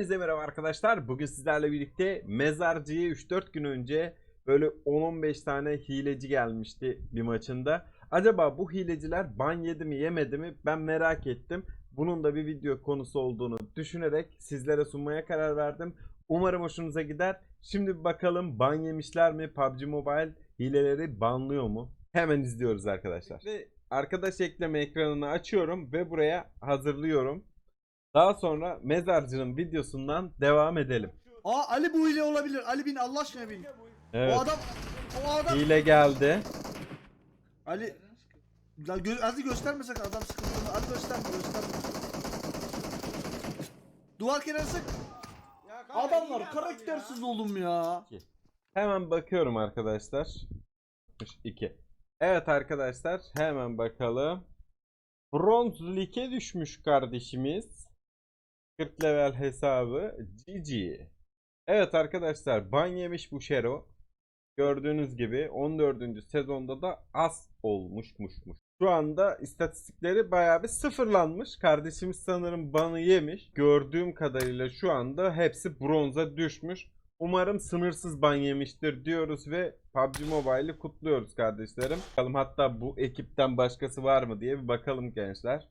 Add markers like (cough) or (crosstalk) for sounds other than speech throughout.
Hepinize merhaba arkadaşlar. Bugün sizlerle birlikte mezarcıya 3-4 gün önce böyle 10-15 tane hileci gelmişti bir maçında. Acaba bu hileciler ban yedi mi yemedi mi ben merak ettim. Bunun da bir video konusu olduğunu düşünerek sizlere sunmaya karar verdim. Umarım hoşunuza gider. Şimdi bir bakalım ban yemişler mi? PUBG Mobile hileleri banlıyor mu? Hemen izliyoruz arkadaşlar. Ve arkadaş ekleme ekranını açıyorum ve buraya hazırlıyorum. Daha sonra mezarcının videosundan devam edelim. Aa Ali bu hile olabilir. Ali bin Allah aşkına bin. Evet. O adam o adam Hile geldi. Ali Ya gö hadi göstermesek adam sıkıntılı. Hadi gösterme gösterme. Duvar kenarı sık. Adamlar karaktersiz oğlum ya. Hemen bakıyorum arkadaşlar. 62. Evet arkadaşlar hemen bakalım. Bronz Lig'e düşmüş kardeşimiz. 40 level hesabı GG. Evet arkadaşlar ban yemiş bu Şero. Gördüğünüz gibi 14. sezonda da az olmuşmuşmuş. Şu anda istatistikleri bayağı bir sıfırlanmış. Kardeşimiz sanırım banı yemiş. Gördüğüm kadarıyla şu anda hepsi bronza düşmüş. Umarım sınırsız ban yemiştir diyoruz ve PUBG Mobile'i kutluyoruz kardeşlerim. Bakalım hatta bu ekipten başkası var mı diye bir bakalım gençler.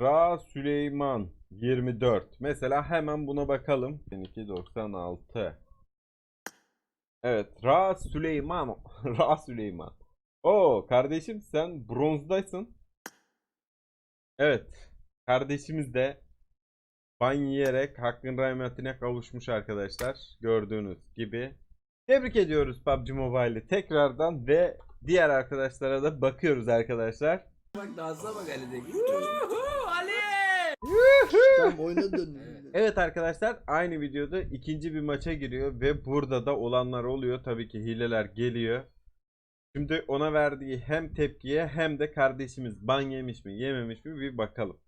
Ra Süleyman 24. Mesela hemen buna bakalım. 1296. Evet, Ra Süleyman. (laughs) Ra Süleyman. Oo, kardeşim sen bronzdaysın. Evet. Kardeşimiz de ban yiyerek hakkın rahmetine kavuşmuş arkadaşlar. Gördüğünüz gibi. Tebrik ediyoruz PUBG Mobile'i tekrardan ve diğer arkadaşlara da bakıyoruz arkadaşlar. Bak dansa bak Ali'deki. Oyuna döndüm. Evet arkadaşlar aynı videoda ikinci bir maça giriyor ve burada da olanlar oluyor. Tabii ki hileler geliyor. Şimdi ona verdiği hem tepkiye hem de kardeşimiz ban yemiş mi yememiş mi bir bakalım.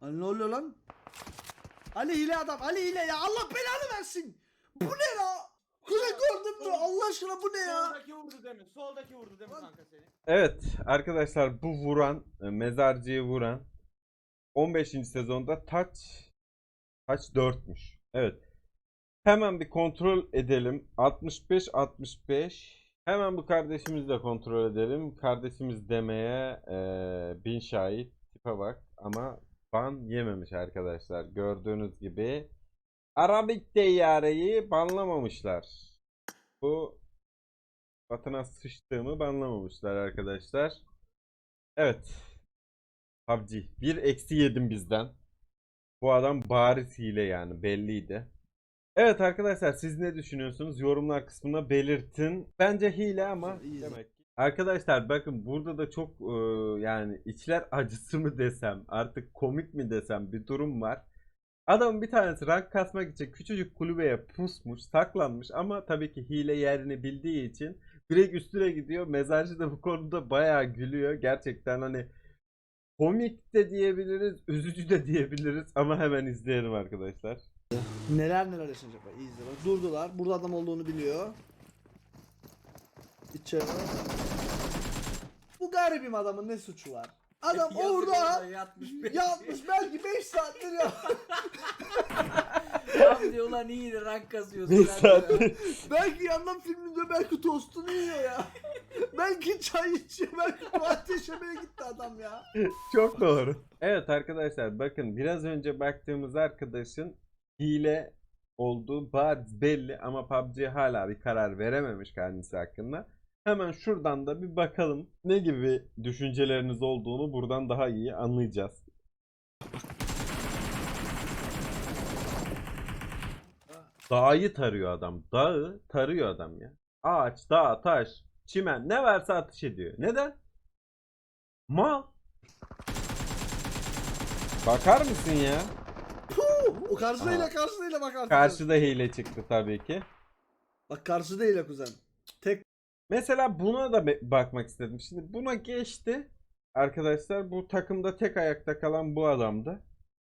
Ali ne oluyor lan? Ali hile adam. Ali hile ya. Allah belanı versin. Bu ne ya? Kule gördün mü? Allah aşkına bu ne ya? Soldaki vurdu demin. Soldaki vurdu demin kanka seni. Evet arkadaşlar bu vuran e, mezarcıyı vuran 15. sezonda taç taç 4'müş. Evet. Hemen bir kontrol edelim. 65 65. Hemen bu kardeşimizi de kontrol edelim. Kardeşimiz demeye e, bin şahit tipe bak ama ban yememiş arkadaşlar. Gördüğünüz gibi Arabik teyyareyi banlamamışlar. Bu Batına sıçtığımı banlamamışlar arkadaşlar. Evet. PUBG. Bir eksi yedim bizden. Bu adam bariz hile yani belliydi. Evet arkadaşlar siz ne düşünüyorsunuz? Yorumlar kısmına belirtin. Bence hile ama demek ki. Arkadaşlar bakın burada da çok e, yani içler acısı mı desem artık komik mi desem bir durum var. Adamın bir tanesi rank kasmak için küçücük kulübeye pusmuş, saklanmış ama tabii ki hile yerini bildiği için direkt üstüne gidiyor. Mezarcı da bu konuda bayağı gülüyor. Gerçekten hani komik de diyebiliriz, üzücü de diyebiliriz ama hemen izleyelim arkadaşlar. Neler neler yaşanacak bak. iyi izle bak. Durdular. Burada adam olduğunu biliyor. İçeri. Bu garibim adamın ne suçu var? Adam Yazık orada orada yatmış. yatmış belki 5 saattir ya. (laughs) Tam diyor lan iyi rank kasıyorsun. Bir lan saat. (laughs) belki yandan filminde belki tostunu yiyor ya. (laughs) belki çay içiyor. Belki tuvalet yaşamaya gitti adam ya. Çok doğru. Evet arkadaşlar bakın biraz önce baktığımız arkadaşın hile olduğu bariz belli ama PUBG hala bir karar verememiş kendisi hakkında. Hemen şuradan da bir bakalım ne gibi düşünceleriniz olduğunu buradan daha iyi anlayacağız. Dağı tarıyor adam. Dağı tarıyor adam ya. Ağaç, dağ, taş, çimen ne varsa atış ediyor. Neden? Mal. Bakar mısın ya? O karşıdayla karşıdayla bak artık. Karşıda hile çıktı tabii ki. Bak karşıdayla kuzen. Tek Mesela buna da bakmak istedim. Şimdi buna geçti. Arkadaşlar bu takımda tek ayakta kalan bu adamdı.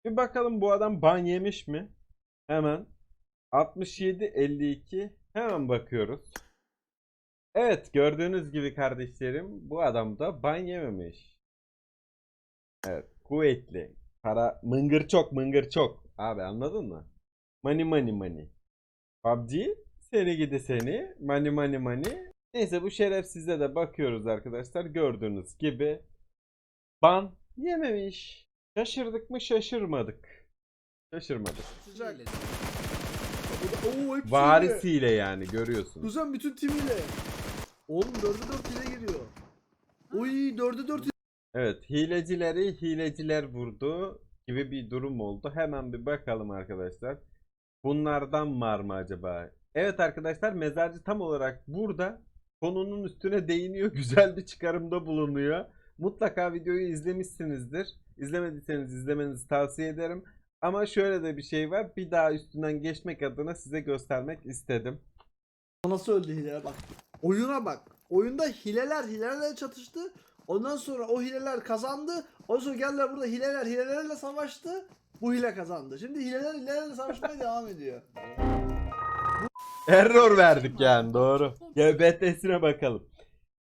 Bir bakalım bu adam ban yemiş mi? Hemen 67 52 hemen bakıyoruz. Evet gördüğünüz gibi kardeşlerim bu adam da ban yememiş. Evet kuvvetli. Para mıngır çok mıngır çok. Abi anladın mı? Money money money. PUBG seni gidi seni. Money money money. Neyse bu şerefsize de bakıyoruz arkadaşlar. Gördüğünüz gibi ban yememiş. Şaşırdık mı şaşırmadık. Şaşırmadık. Sıcak. Oo. Varisiyle yani görüyorsunuz. Kuzen bütün timiyle. Oğlum 4'e 4 hile giriyor. Oy 4'e 4 Evet hilecileri hileciler vurdu gibi bir durum oldu. Hemen bir bakalım arkadaşlar. Bunlardan var mı acaba? Evet arkadaşlar mezarcı tam olarak burada konunun üstüne değiniyor. (laughs) Güzel bir çıkarımda bulunuyor. Mutlaka videoyu izlemişsinizdir. İzlemediyseniz izlemenizi tavsiye ederim. Ama şöyle de bir şey var. Bir daha üstünden geçmek adına size göstermek istedim. Nasıl öldü hileler bak. Oyuna bak. Oyunda hileler hilelerle çatıştı. Ondan sonra o hileler kazandı. Ondan sonra geldiler burada hileler hilelerle savaştı. Bu hile kazandı. Şimdi hileler hilelerle savaşmaya (laughs) devam ediyor. Error verdik yani doğru. GBT'sine bakalım.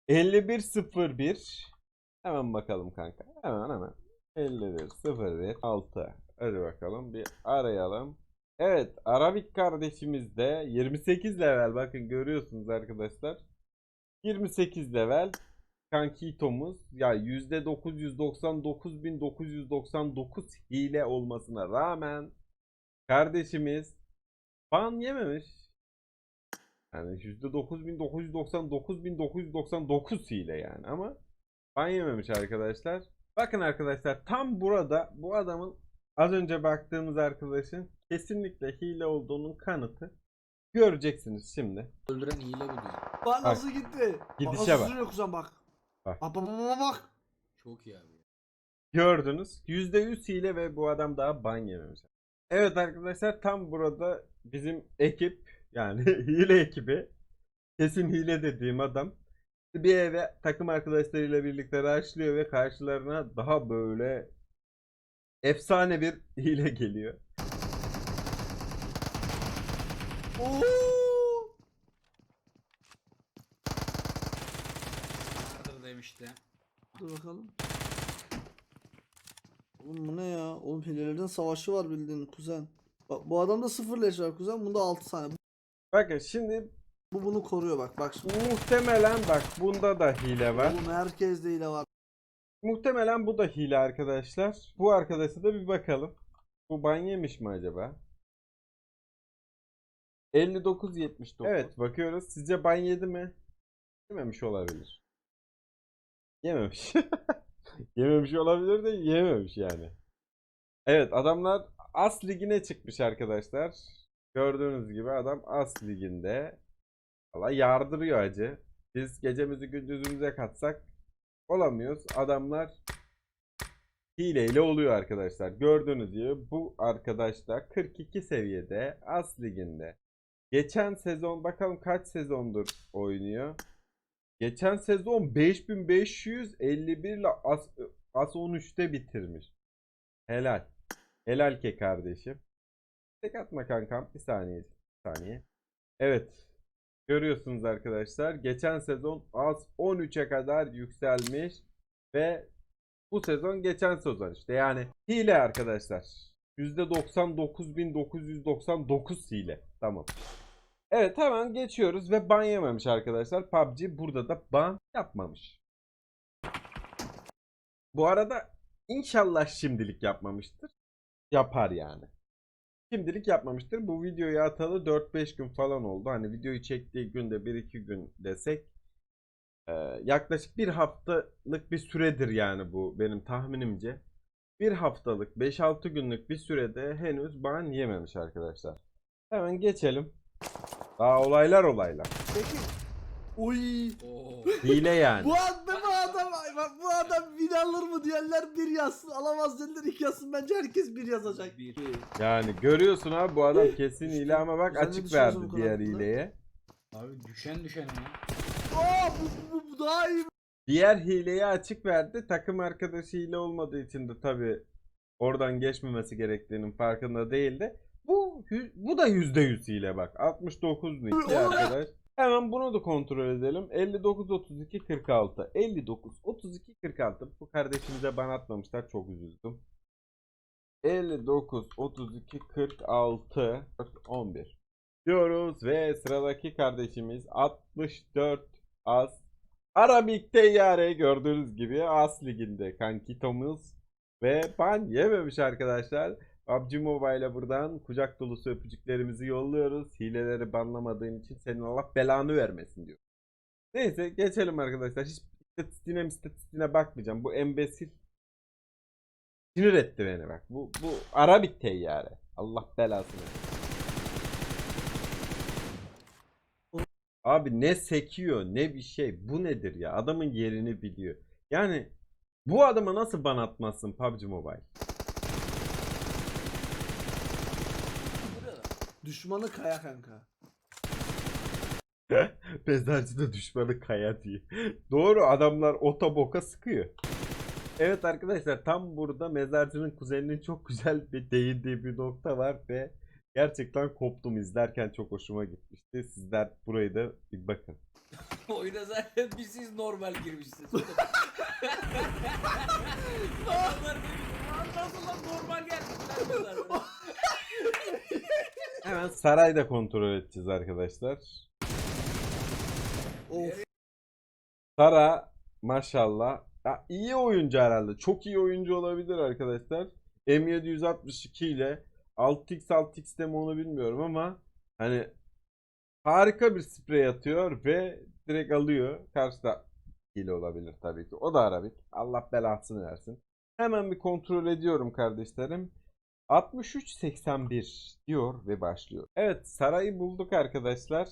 5101 Hemen bakalım kanka. Hemen hemen. 5101 6 Hadi bakalım bir arayalım. Evet Arabik kardeşimiz de 28 level bakın görüyorsunuz arkadaşlar. 28 level Kankitomuz ya %999.999 hile olmasına rağmen kardeşimiz ban yememiş. Yani %9999.999 hile yani ama ban yememiş arkadaşlar. Bakın arkadaşlar tam burada bu adamın az önce baktığımız arkadaşın kesinlikle hile olduğunun kanıtı göreceksiniz şimdi. Öldüren hile bu diyor. Bak nasıl gitti. Gidişe Nasıl bak. sürüyor kuzen bak. Bak. Bak bak bak bak. Çok iyi abi. Gördünüz. %100 hile ve bu adam daha ban yememiş. Evet arkadaşlar tam burada bizim ekip yani (laughs) hile ekibi kesin hile dediğim adam bir eve takım arkadaşlarıyla birlikte rushlıyor ve karşılarına daha böyle efsane bir (laughs) hile geliyor. Oo. Vardır demişti. Dur bakalım. Oğlum bu ne ya? Oğlum hilelerden savaşı var bildiğin kuzen. Bak bu adamda sıfır leş var kuzen. Bunda 6 tane. Bakın şimdi Bu bunu koruyor bak. Bak şimdi. muhtemelen bak bunda da hile var. Oğlum herkeste hile var. Muhtemelen bu da hile arkadaşlar. Bu arkadaşa da bir bakalım. Bu ban yemiş mi acaba? 59.79. Evet bakıyoruz. Sizce ban yedi mi? Yememiş olabilir. Yememiş. (laughs) yememiş olabilir de yememiş yani. Evet adamlar As ligine çıkmış arkadaşlar. Gördüğünüz gibi adam As liginde. Valla yardırıyor acı. Biz gecemizi gündüzümüze katsak olamıyoruz. Adamlar hileyle oluyor arkadaşlar. Gördüğünüz gibi bu arkadaş da 42 seviyede As liginde. Geçen sezon bakalım kaç sezondur oynuyor. Geçen sezon 5551 ile As, As 13'te bitirmiş. Helal. Helal ke kardeşim. Tek atma kankam. Bir saniye. Bir saniye. Evet. Görüyorsunuz arkadaşlar. Geçen sezon az 13'e kadar yükselmiş ve bu sezon geçen sezon işte yani hile arkadaşlar. %99.999 hile. Tamam. Evet hemen geçiyoruz ve ban yememiş arkadaşlar. PUBG burada da ban yapmamış. Bu arada inşallah şimdilik yapmamıştır. Yapar yani. Şimdilik yapmamıştır. Bu videoyu atalı 4-5 gün falan oldu. Hani videoyu çektiği günde 1-2 gün desek e, yaklaşık bir haftalık bir süredir yani bu benim tahminimce. Bir haftalık 5-6 günlük bir sürede henüz ban yememiş arkadaşlar. Hemen geçelim. Daha olaylar olaylar. Peki. Oy. Oo. Hile yani. Bu adam bak bu adam win alır mı diyenler bir yazsın. Alamaz diyenler iki yazsın. Bence herkes bir yazacak. Bir. Yani görüyorsun abi bu adam kesin hile ama bak açık verdi bu diğer hakkında? hileye. Abi düşen düşene ya. Aa bu, bu, bu daha iyi. Diğer hileyi açık verdi. Takım arkadaşı hile olmadığı için de tabi oradan geçmemesi gerektiğinin farkında değildi. Bu hü- bu da %100 hile bak. 69 nickli arkadaş. Hemen bunu da kontrol edelim. 59 32 46. 59 32 46. Bu kardeşimize ban atmamışlar. Çok üzüldüm. 59 32 46 11 diyoruz ve sıradaki kardeşimiz 64 As Arabik Teyyare gördüğünüz gibi As liginde kankitomuz ve ban yememiş arkadaşlar. PUBG Mobile'e buradan kucak dolusu öpücüklerimizi yolluyoruz. Hileleri banlamadığın için senin Allah belanı vermesin diyor. Neyse geçelim arkadaşlar. Hiç istatistiğine istatistiğine bakmayacağım. Bu embesil sinir etti beni bak. Bu bu Arabik teyyare. Allah belasını. Abi ne sekiyor ne bir şey. Bu nedir ya? Adamın yerini biliyor. Yani bu adama nasıl ban atmazsın PUBG Mobile? Düşmanı kaya kanka. Mezarcı da düşmanı kaya diye. Doğru adamlar otoboka sıkıyor. Evet arkadaşlar tam burada mezarcının kuzeninin çok güzel bir değindiği bir nokta var ve gerçekten koptum izlerken çok hoşuma gitmişti. Sizler burayı da bir bakın. (laughs) Oyuna zaten bir siz normal girmişsiniz. (laughs) Adamlar demiş, "Lan nasıl lan normal gelmişler bunlar." (laughs) Hemen sarayda kontrol edeceğiz arkadaşlar. Of. Sara maşallah ya iyi oyuncu herhalde. Çok iyi oyuncu olabilir arkadaşlar. M762 ile 6x 6x de mi onu bilmiyorum ama hani harika bir sprey atıyor ve direkt alıyor. Karşıda hile olabilir tabii ki. O da Arabik. Allah belasını versin. Hemen bir kontrol ediyorum kardeşlerim. 6381 diyor ve başlıyor. Evet sarayı bulduk arkadaşlar.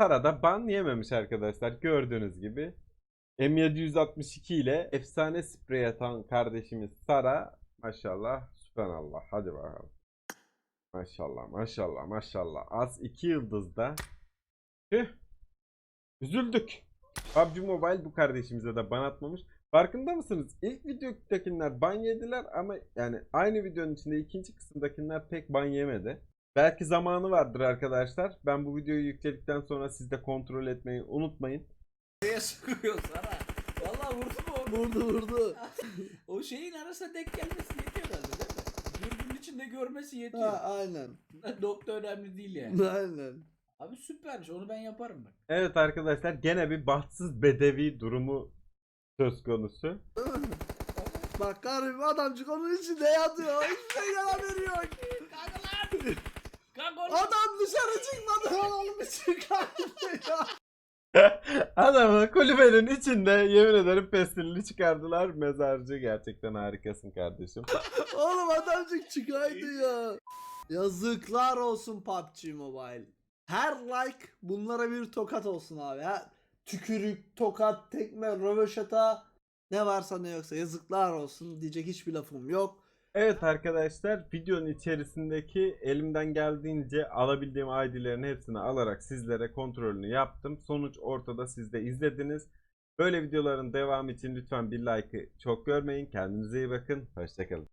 Sara'da ban yememiş arkadaşlar gördüğünüz gibi. M762 ile efsane sprey atan kardeşimiz Sara maşallah sübhanallah hadi bakalım. Maşallah maşallah maşallah az 2 yıldızda. Tüh. Üzüldük. PUBG Mobile bu kardeşimize de ban atmamış. Farkında mısınız? İlk videodakiler ban yediler ama yani aynı videonun içinde ikinci kısımdakiler pek ban yemedi. Belki zamanı vardır arkadaşlar. Ben bu videoyu yükledikten sonra siz de kontrol etmeyi unutmayın. Nereye sıkıyor sana? Valla vurdu mu? Vurdu vurdu. (laughs) O şeyin arasına denk gelmesi yetiyor herhalde değil mi? Dürbünün içinde görmesi ha, yetiyor. aynen. (laughs) Nokta önemli değil yani. (laughs) Aynen. Abi süpermiş onu ben yaparım bak. Evet arkadaşlar gene bir bahtsız bedevi durumu söz konusu. (laughs) Bak garip adamcık onun içinde yatıyor. Hiçbir şeyden haberi yok. Kanka lan! Adam dışarı çıkmadı. Oğlum bir çıkardı ya. (laughs) Adamı kulübenin içinde yemin ederim pestilini çıkardılar. Mezarcı gerçekten harikasın kardeşim. (laughs) Oğlum adamcık çıkaydı ya. Yazıklar olsun PUBG Mobile. Her like bunlara bir tokat olsun abi. Ha, tükürük, tokat, tekme, röveşata ne varsa ne yoksa yazıklar olsun diyecek hiçbir lafım yok. Evet arkadaşlar videonun içerisindeki elimden geldiğince alabildiğim ID'lerin hepsini alarak sizlere kontrolünü yaptım. Sonuç ortada siz de izlediniz. Böyle videoların devamı için lütfen bir like'ı çok görmeyin. Kendinize iyi bakın. Hoşçakalın.